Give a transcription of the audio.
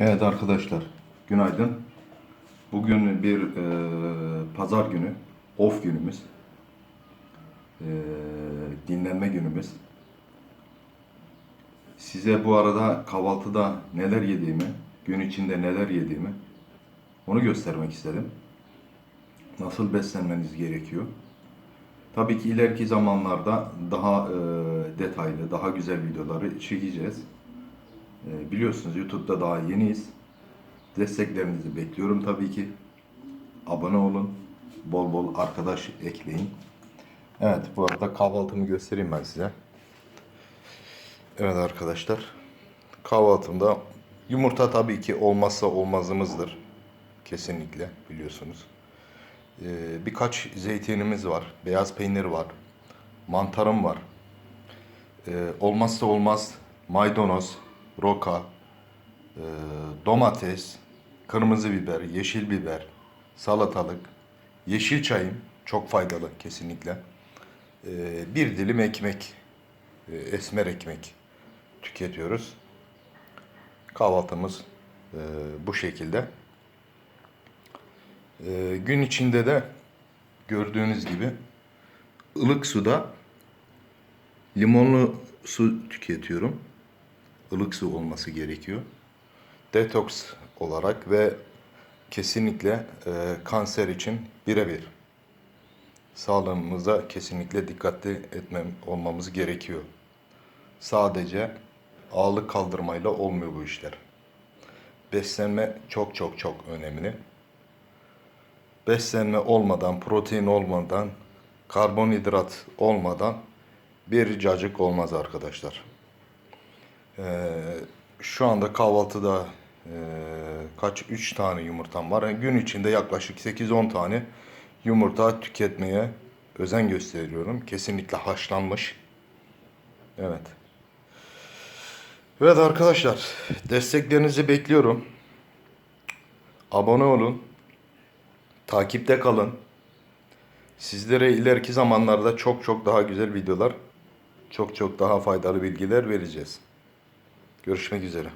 Evet arkadaşlar, günaydın. Bugün bir e, pazar günü, off günümüz. E, dinlenme günümüz. Size bu arada kahvaltıda neler yediğimi, gün içinde neler yediğimi onu göstermek istedim. Nasıl beslenmeniz gerekiyor. Tabii ki ileriki zamanlarda daha e, detaylı, daha güzel videoları çekeceğiz. E, biliyorsunuz YouTube'da daha yeniyiz. Desteklerinizi bekliyorum tabii ki. Abone olun. Bol bol arkadaş ekleyin. Evet bu arada kahvaltımı göstereyim ben size. Evet arkadaşlar. Kahvaltımda yumurta tabii ki olmazsa olmazımızdır. Kesinlikle biliyorsunuz. Ee, birkaç zeytinimiz var. Beyaz peynir var. Mantarım var. Ee, olmazsa olmaz maydanoz, roka, e, domates, kırmızı biber, yeşil biber, salatalık, yeşil çayım çok faydalı kesinlikle. Ee, bir dilim ekmek, e, esmer ekmek tüketiyoruz. Kahvaltımız e, bu şekilde. E, gün içinde de gördüğünüz gibi ılık suda limonlu su tüketiyorum. Ilık su olması gerekiyor. Detoks olarak ve kesinlikle e, kanser için birebir. Sağlığımıza kesinlikle dikkatli etmem olmamız gerekiyor. Sadece ağırlık kaldırmayla olmuyor bu işler. Beslenme çok çok çok önemli. Beslenme olmadan, protein olmadan, karbonhidrat olmadan bir cacık olmaz arkadaşlar. Ee, şu anda kahvaltıda e, kaç 3 tane yumurtam var. Yani gün içinde yaklaşık 8-10 tane yumurta tüketmeye özen gösteriyorum. Kesinlikle haşlanmış. Evet. Evet arkadaşlar, desteklerinizi bekliyorum. Abone olun. Takipte kalın. Sizlere ileriki zamanlarda çok çok daha güzel videolar, çok çok daha faydalı bilgiler vereceğiz. Görüşmek üzere.